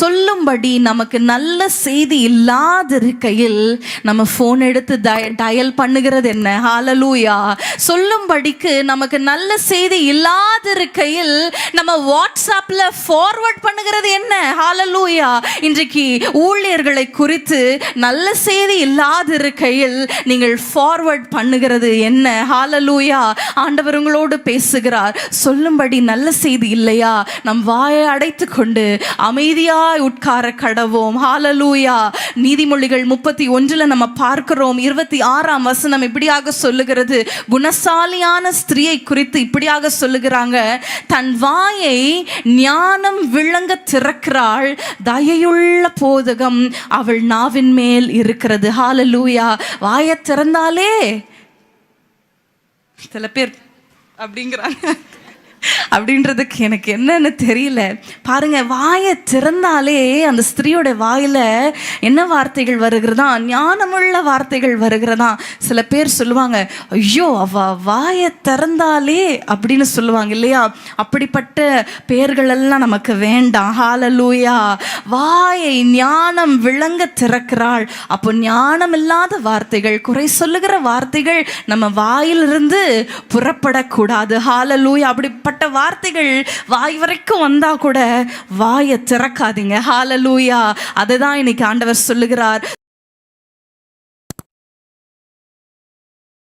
சொல்லும்படி நமக்கு நல்ல செய்தி இல்லாதிருக்கையில் நம்ம ஃபோன் எடுத்து டயல் பண்ணுகிறது என்ன? ஹாலலூயா சொல்லும்படிக்கு நமக்கு நல்ல செய்தி இல்லாதிருக்கையில் நம்ம வாட்ஸ்அப்பில் ஃபார்வர்ட் பண்ணுகிறது என்ன? ஹாலலூயா இன்றைக்கு ஊழியர்களை குறித்து நல்ல செய்தி இல்லாதிருக்கையில் நீங்கள் ஃபார்வர்ட் பண்ணுகிறது என்ன? ஹாலலூயா ஆண்டவர் உங்களோடு பேசுகிறார். சொல்லும்படி நல்ல செய்தி இல்லையா? நம் வாயை அடைத்து கொண்டு அமைதியாய் உட்கார கடவோம். ஹாலலூயா நீதிமொழிகள் முப்பத்தி ஒன்றில் நம்ம பார்க்கிறோம். இருபத்தி ஆறாம் வசனம் இப்படியாக சொல்லுகிறது. குணசாலியான ஸ்திரியை குறித்து இப்படியாக சொல்லுகிறாங்க. தன் வாயை ஞானம் விளங்க திறக்கிறாள். தயையுள்ள போதகம் அவள் நாவின் மேல் இருக்கிறது. ஹாலலூயா வாயை திறந்தாலே சில பேர் அப்படிங்கிறாங்க. அப்படின்றதுக்கு எனக்கு என்னன்னு தெரியல. பாருங்க வாயை திறந்தாலே அந்த ஸ்திரீயோட வாயில என்ன வார்த்தைகள் வருகிறதா? ஞானமுள்ள வார்த்தைகள் வருகிறதா? சில பேர் சொல்லுவாங்க ஐயோ அவ வாயை திறந்தாலே அப்படின்னு சொல்லுவாங்க இல்லையா? அப்படிப்பட்ட பெயர்கள் எல்லாம் நமக்கு வேண்டாம். ஹாலலூயா வாயை ஞானம் விளங்க திறக்கிறாள். அப்போ ஞானம் இல்லாத வார்த்தைகள் குறை சொல்லுகிற வார்த்தைகள் நம்ம வாயிலிருந்து புறப்படக்கூடாது. ஹாலலூயா அப்படிப்பட்ட வார்த்தைகள் வாய் வரைக்கும் வந்தா கூட வாயை திறக்காதீங்க. ஹாலலூயா அதை தான் இன்னைக்கு ஆண்டவர் சொல்லுகிறார்.